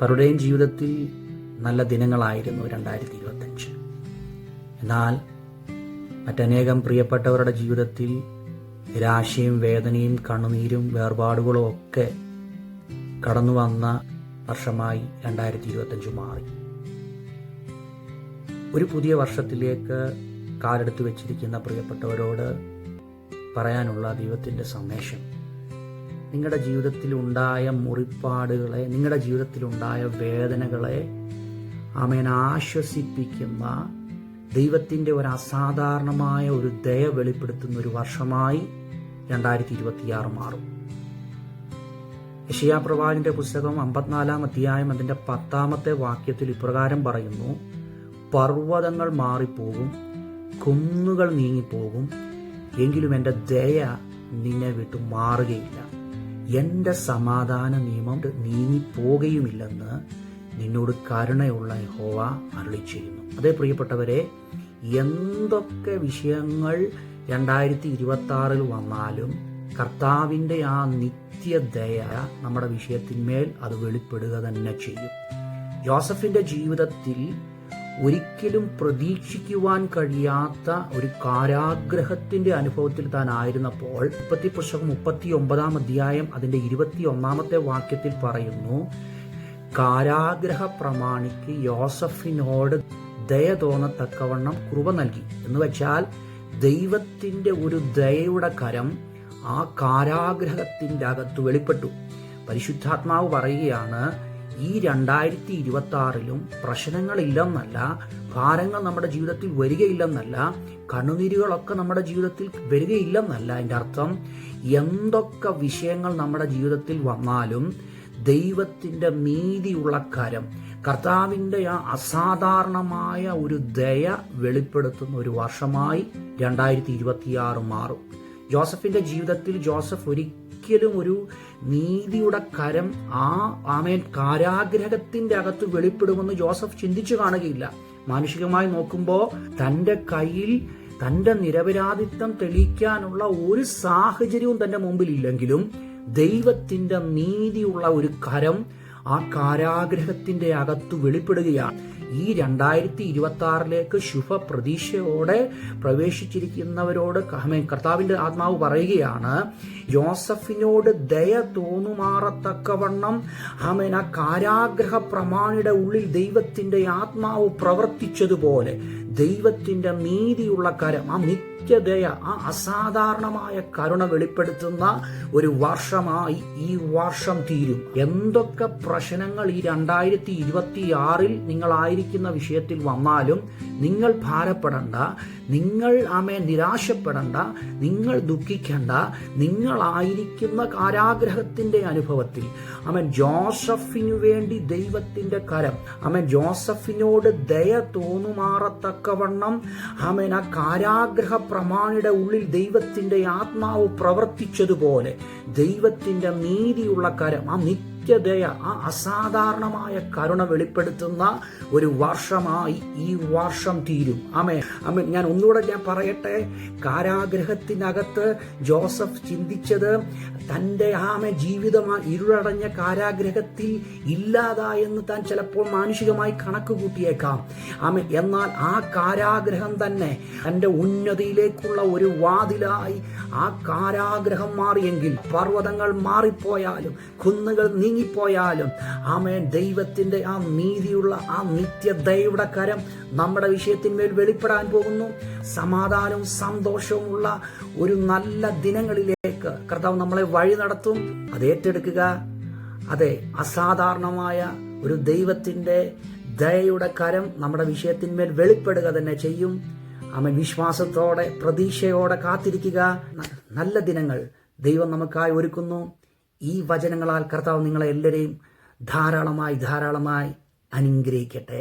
പലരുടെയും ജീവിതത്തിൽ നല്ല ദിനങ്ങളായിരുന്നു രണ്ടായിരത്തി ഇരുപത്തഞ്ച് എന്നാൽ മറ്റനേകം പ്രിയപ്പെട്ടവരുടെ ജീവിതത്തിൽ നിരാശയും വേദനയും കണ്ണുനീരും വേർപാടുകളും ഒക്കെ കടന്നു വന്ന വർഷമായി രണ്ടായിരത്തി ഇരുപത്തഞ്ച് മാറി. ഒരു പുതിയ വർഷത്തിലേക്ക് കാലെടുത്ത് വെച്ചിരിക്കുന്ന പ്രിയപ്പെട്ടവരോട് പറയാനുള്ള ദൈവത്തിന്റെ സന്ദേശം നിങ്ങളുടെ ജീവിതത്തിൽ ഉണ്ടായ മുറിപ്പാടുകളെ നിങ്ങളുടെ ജീവിതത്തിൽ ഉണ്ടായ വേദനകളെ ആമേൻ ആശ്വസിപ്പിക്കുന്ന ദൈവത്തിന്റെ ഒരു അസാധാരണമായ ഒരു ദയ വെളിപ്പെടുത്തുന്ന ഒരു വർഷമായി രണ്ടായിരത്തി ഇരുപത്തിയാറ് മാറും. യഷിയാ പ്രവാചിന്റെ പുസ്തകം അമ്പത്തിനാലാം അധ്യായം അതിന്റെ പത്താമത്തെ വാക്യത്തിൽ ഇപ്രകാരം പറയുന്നു പർവതങ്ങൾ മാറിപ്പോകും കുന്നുകൾ നീങ്ങിപ്പോകും എങ്കിലും എന്റെ ദയ നിന്നെ വിട്ടു മാറുകയില്ല. എന്റെ സമാധാന നിയമം നീങ്ങിപ്പോകുകയുമില്ലെന്ന് നിന്നോട് കരുണയുള്ള ഹോവ അരളി ചെയ്യുന്നു. അതേ പ്രിയപ്പെട്ടവരെ എന്തൊക്കെ വിഷയങ്ങൾ രണ്ടായിരത്തി ഇരുപത്തി ആറിൽ വന്നാലും കർത്താവിന്റെ ആ നിത്യദയ നമ്മുടെ വിഷയത്തിന്മേൽ അത് വെളിപ്പെടുക തന്നെ ചെയ്യും. ജോസഫിന്റെ ജീവിതത്തിൽ ഒരിക്കലും പ്രതീക്ഷിക്കുവാൻ കഴിയാത്ത ഒരു കാരാഗ്രഹത്തിന്റെ അനുഭവത്തിൽ താൻ ആയിരുന്നപ്പോൾ മുപ്പത്തി പുസ്തകം മുപ്പത്തി ഒമ്പതാം അധ്യായം അതിന്റെ ഇരുപത്തി ഒന്നാമത്തെ വാക്യത്തിൽ പറയുന്നു കാരാഗ്രഹ പ്രമാണിക്ക് യോസഫിനോട് ദയ തോന്നത്തക്കവണ്ണം കൃപ നൽകി. എന്ന് വെച്ചാൽ ദൈവത്തിന്റെ ഒരു ദയയുടെ കരം ആ കാരാഗ്രഹത്തിന്റെ അകത്ത് വെളിപ്പെട്ടു. പരിശുദ്ധാത്മാവ് പറയുകയാണ് ഈ രണ്ടായിരത്തി ഇരുപത്തി ആറിലും പ്രശ്നങ്ങളില്ലെന്നല്ല ഭാരങ്ങൾ നമ്മുടെ ജീവിതത്തിൽ വരികയില്ലെന്നല്ല കണ്ണുനീരുകളൊക്കെ നമ്മുടെ ജീവിതത്തിൽ വരികയില്ലെന്നല്ല. അതിന്റെ അർത്ഥം എന്തൊക്കെ വിഷയങ്ങൾ നമ്മുടെ ജീവിതത്തിൽ വന്നാലും ദൈവത്തിന്റെ നീതിയുള്ള കരം കർത്താവിന്റെ ആ അസാധാരണമായ ഒരു ദയ വെളിപ്പെടുത്തുന്ന ഒരു വർഷമായി രണ്ടായിരത്തി ഇരുപത്തിയാറ് മാറും. ജോസഫിന്റെ ജീവിതത്തിൽ ജോസഫ് ഒരിക്കലും ഒരു നീതിയുടെ കരം ആ ആമേൻ കാരാഗ്രഹത്തിന്റെ അകത്ത് വെളിപ്പെടുമെന്ന് ജോസഫ് ചിന്തിച്ചു കാണുകയില്ല. മാനുഷികമായി നോക്കുമ്പോൾ തന്റെ കയ്യിൽ തന്റെ നിരപരാധിത്വം തെളിയിക്കാനുള്ള ഒരു സാഹചര്യവും തന്റെ മുമ്പിൽ ഇല്ലെങ്കിലും ദൈവത്തിന്റെ നീതിയുള്ള ഒരു കരം ആ കാരാഗ്രഹത്തിന്റെ അകത്തു വെളിപ്പെടുകയാണ്. ഈ രണ്ടായിരത്തി ഇരുപത്തി ആറിലേക്ക് ശുഭ പ്രതീക്ഷയോടെ പ്രവേശിച്ചിരിക്കുന്നവരോട് കർത്താവിന്റെ ആത്മാവ് പറയുകയാണ് ജോസഫിനോട് ദയ തോന്നുമാറത്തക്കവണ്ണം ആമേൻ ആ കാരാഗ്രഹ പ്രമാണിയുടെ ഉള്ളിൽ ദൈവത്തിന്റെ ആത്മാവ് പ്രവർത്തിച്ചതുപോലെ ദൈവത്തിന്റെ നീതിയുള്ള കരം ആ നിത്യദയ ആ അസാധാരണമായ കരുണ വെളിപ്പെടുത്തുന്ന ഒരു വർഷമായി ഈ വർഷം തീരും. എന്തൊക്കെ പ്രശ്നങ്ങൾ ഈ രണ്ടായിരത്തി ഇരുപത്തി ആറിൽ നിങ്ങളായിരിക്കുന്ന വിഷയത്തിൽ വന്നാലും നിങ്ങൾ ഭാരപ്പെടണ്ട നിങ്ങൾ ആമെ നിരാശപ്പെടണ്ട നിങ്ങൾ ദുഃഖിക്കേണ്ട നിങ്ങളായിരിക്കുന്ന കാരാഗ്രഹത്തിന്റെ അനുഭവത്തിൽ. അമൻ ജോസഫിനു വേണ്ടി ദൈവത്തിന്റെ കരം അമൻ ജോസഫിനോട് ദയ തോന്നുമാറത്തക്കവണ്ണം ആമേന ആ കാരാഗ്രഹ പ്രമാണിയുടെ ഉള്ളിൽ ദൈവത്തിന്റെ ആത്മാവ് പ്രവർത്തിച്ചതുപോലെ ദൈവത്തിന്റെ നീതിയുള്ള കരം ആ നിത്യ നിത്യദയ ആ അസാധാരണമായ കരുണ വെളിപ്പെടുത്തുന്ന ഒരു വർഷമായി ഈ വർഷം തീരും. അമേ അമ്മ ഞാൻ ഒന്നുകൂടെ ഞാൻ പറയട്ടെ? കാരാഗ്രഹത്തിനകത്ത് ജോസഫ് ചിന്തിച്ചത് തന്റെ ആമ ജീവിതം ഇരുളടഞ്ഞ കാരാഗ്രഹത്തിൽ ഇല്ലാതായെന്ന് താൻ ചിലപ്പോൾ മാനുഷികമായി കണക്ക് കൂട്ടിയേക്കാം. ആമ എന്നാൽ ആ കാരാഗ്രഹം തന്നെ തന്റെ ഉന്നതിയിലേക്കുള്ള ഒരു വാതിലായി ആ കാരാഗ്രഹം മാറിയെങ്കിൽ പർവതങ്ങൾ മാറിപ്പോയാലും കുന്നുകൾ നീങ്ങിപ്പോയാലും ആമേൻ ദൈവത്തിന്റെ ആ നീതിയുള്ള ആ നിത്യദയുടെ കരം നമ്മുടെ വിഷയത്തിന്മേൽ വെളിപ്പെടാൻ പോകുന്നു. സമാധാനവും സന്തോഷവുമുള്ള ഒരു നല്ല ദിനങ്ങളിലേക്ക് കർത്താവ് നമ്മളെ വഴി നടത്തും. അത് ഏറ്റെടുക്കുക. അതെ അസാധാരണമായ ഒരു ദൈവത്തിന്റെ ദയയുടെ കരം നമ്മുടെ വിഷയത്തിന്മേൽ വെളിപ്പെടുക തന്നെ ചെയ്യും. അവൻ വിശ്വാസത്തോടെ പ്രതീക്ഷയോടെ കാത്തിരിക്കുക. നല്ല ദിനങ്ങൾ ദൈവം നമുക്കായി ഒരുക്കുന്നു. ഈ വചനങ്ങളാൽ കർത്താവ് നിങ്ങളെ എല്ലാവരെയും ധാരാളമായി ധാരാളമായി അനുഗ്രഹിക്കട്ടെ.